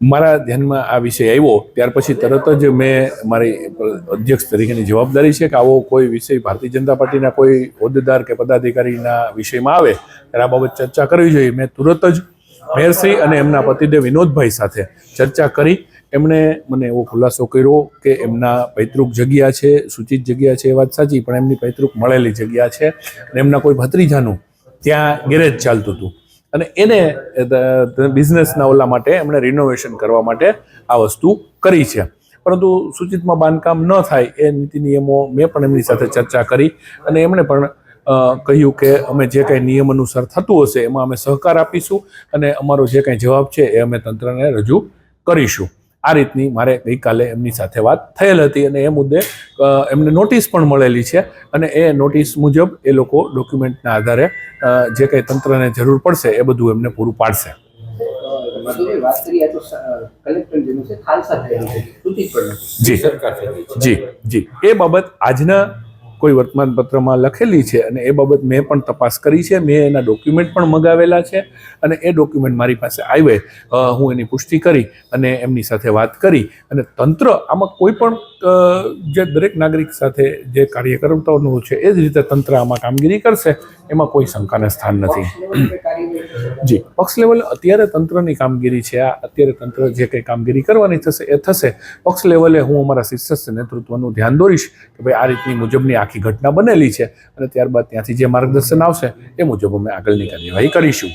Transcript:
મારા ધ્યાનમાં આ વિષય આવ્યો, ત્યાર પછી તરત જ મેં મારી અધ્યક્ષ તરીકેની જવાબદારી છે કે આવો કોઈ વિષય ભારતીય જનતા પાર્ટીના કોઈ હોદ્દેદાર કે પદાધિકારીના વિષયમાં આવે, ત્યારે આ બાબત ચર્ચા કરવી જોઈએ. મેં તુરત જ મેયરશ્રી અને એમના પતિદેવ વિનોદભાઈ સાથે ચર્ચા કરી. એમણે મને એવો ખુલાસો કર્યો કે એમના પૈતૃક જગ્યા છે, સૂચિત જગ્યા છે એ વાત સાચી, પણ એમની પૈતૃક મળેલી જગ્યા છે અને એમના કોઈ ભત્રીજાનું ત્યાં ગેરેજ ચાલતું હતું. અને એને બિઝનેસના ઓલા માટે એમણે રિનોવેશન કરવા માટે આ વસ્તુ કરી છે. પરંતુ સૂચિતમાં બાંધકામ ન થાય એ નીતિ નિયમો મેં પણ એમની સાથે ચર્ચા કરી અને એમણે પણ કહ્યું કે અમે જે કાંઈ નિયમ અનુસાર થતું હશે એમાં અમે સહકાર આપીશું અને અમારો જે કાંઈ જવાબ છે એ અમે તંત્રને રજૂ કરીશું. આ રીતની મારે ગઈકાલે એમની સાથે વાત થયેલ હતી અને એ મુદ્દે એમને નોટિસ પણ મળેલી છે અને એ નોટિસ મુજબ એ લોકો ડોક્યુમેન્ટના આધારે જે કંઈ તંત્રને જરૂર પડશે એ બધું એમને પૂરું પાડશે. જી. જી જી. એ બાબત આજના કોઈ વર્તમાન પત્રમાં લખેલી છે અને એ બાબત મેં પણ તપાસ કરી છે, મેં એના ડોક્યુમેન્ટ પણ મગાવેલા છે અને એ ડોક્યુમેન્ટ મારી પાસે આવે હું એની પુષ્ટિ કરી અને એમની સાથે વાત કરી અને તંત્ર આમાં કોઈ પણ જે દરેક નાગરિક સાથે જે કાર્ય કરતાનું છે એ જ રીતે તંત્ર આમાં કામગીરી કરશે, એમાં કોઈ શંકાને સ્થાન નથી. જી. પક્ષ લેવલે અત્યારે તંત્રની કામગીરી છે, આ અત્યારે તંત્ર જે કંઈ કામગીરી કરવાની થશે, એ થશે. પક્ષ લેવલે હું અમારા શિક્ષક નેતૃત્વનું ધ્યાન દોરીશ કે ભાઈ આ રીતની મુજબની આખી ઘટના બનેલી છે અને ત્યારબાદ ત્યાંથી જે માર્ગદર્શન આવશે, એ મુજબ અમે આગળની કાર્યવાહી કરીશું.